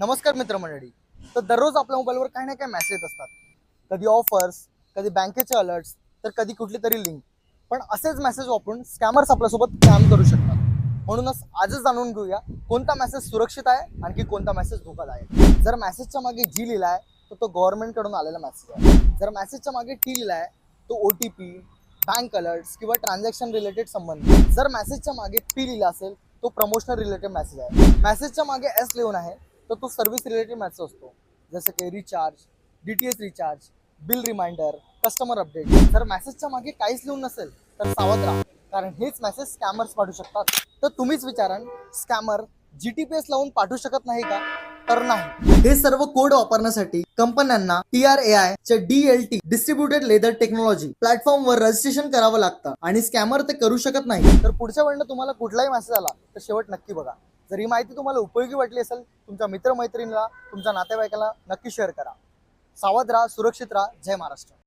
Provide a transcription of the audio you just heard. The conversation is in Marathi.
नमस्कार मित्रमंडळी. तर दररोज आपल्या मोबाईलवर काही ना काही मेसेज असतात. कधी ऑफर्स कधी बँकेचे अलर्ट्स तर कधी कुठली तरी लिंक पण असेच मेसेज वापरून स्कॅमर्स आपल्यासोबत स्कॅम करू शकतात. म्हणूनच आजच जाणून घेऊया कोणता मेसेज सुरक्षित आहे आणखी कोणता मेसेज धोकादायक जर मेसेजच्या मागे जी लिहिला आहे तर तो गव्हर्नमेंटकडून आलेला मेसेज आहे. जर मेसेजच्या मागे टी लिहिला आहे तो O T P bank alerts किंवा ट्रान्झॅक्शन रिलेटेड संबंध. जर मेसेजच्या मागे पी लिहिला असेल तो प्रमोशनल रिलेटेड मेसेज आहे. मेसेजच्या मागे एस लिहून आहे तर तो सर्व्हिस रिलेटेड मॅसेज असतो. जसं की recharge D T S recharge bill reminder customer update जर मॅसेजच्या मागे काहीच लिहून नसेल तर सावध राहा. कारण हेच मेसेज स्कॅमर्स पाठवू शकतात. तर तुम्हीच विचाराल scammer G T P S लावून पाठवू शकत नाही का? तर नाही. हे सर्व कोड वापरण्यासाठी कंपन्यांना टी आर ए आय च्या D L T distributed ledger technology platform वर रजिस्ट्रेशन करावं लागतं. आणि स्कॅमर ते करू शकत नाही. तर पुढच्या वेळेला तुम्हाला कुठलाही मेसेज आला तर शेवट नक्की बघा. जर ही माहिती तुम्हाला उपयोगी वाटली असेल तुमच्या मित्रमैत्रिणीला तुमच्या नातेवाईकाला नक्की शेअर करा. सावध राहा सुरक्षित राहा. जय महाराष्ट्र.